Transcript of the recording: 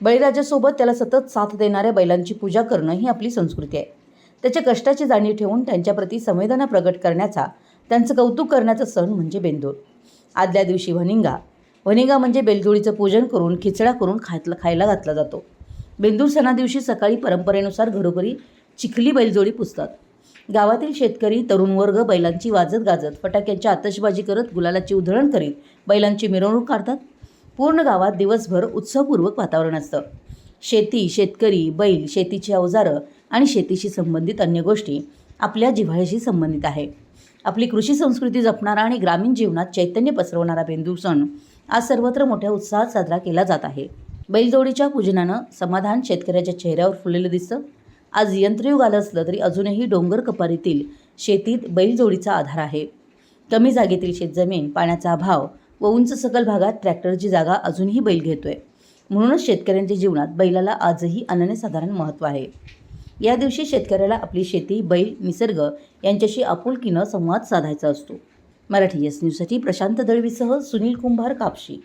बळीराजासोबत त्याला सतत साथ देणाऱ्या बैलांची पूजा करणं ही आपली संस्कृती आहे. त्याच्या कष्टाची जाणीव ठेवून त्यांच्याप्रती संवेदना प्रगट करण्याचा त्यांचं कौतुक करण्याचा सण म्हणजे बेंदूर. आदल्या दिवशी वनिंगा वनिंगा म्हणजे बेलजोळीचं पूजन करून खिचडा करून खायला खायला घातला जातो. बेंदूर सणादिवशी सकाळी परंपरेनुसार घरोघरी चिखली बैलजोडी पुजतात गावातील शेतकरी तरुण वर्ग बैलांची वाजत गाजत फटाक्यांची आतषबाजी करत गुलालाची उधळण करीत बैलांची मिरवणूक काढतात. पूर्ण गावात दिवसभर उत्सवपूर्वक वातावरण असतं. शेती शेतकरी बैल शेतीची अवजारं आणि शेतीशी संबंधित अन्य गोष्टी आपल्या जिव्हाळ्याशी संबंधित आहे. आपली कृषी संस्कृती जपणारा आणि ग्रामीण जीवनात चैतन्य पसरवणारा बेंदू सण आज सर्वत्र मोठ्या उत्साहात साजरा केला जात आहे. बैलजोडीच्या पूजनानं समाधान शेतकऱ्याच्या चेहऱ्यावर फुललेलं दिसतं. आज यंत्रयुग आलं असलं तरी अजूनही डोंगर कपारीतील शेतीत बैलजोडीचा आधार आहे. कमी जागेतील शेतजमीन पाण्याचा अभाव व उंच सकल भागात ट्रॅक्टरची जागा अजूनही बैल घेतोय. म्हणूनच शेतकऱ्यांच्या जीवनात बैलाला आजही अनन्यसाधारण महत्त्व आहे. या दिवशी शेतकऱ्याला आपली शेती बैल निसर्ग यांच्याशी आपुलकीनं संवाद साधायचा असतो. मराठी एस न्यूजसाठी प्रशांत दळवीसह सुनील कुंभार कापशी.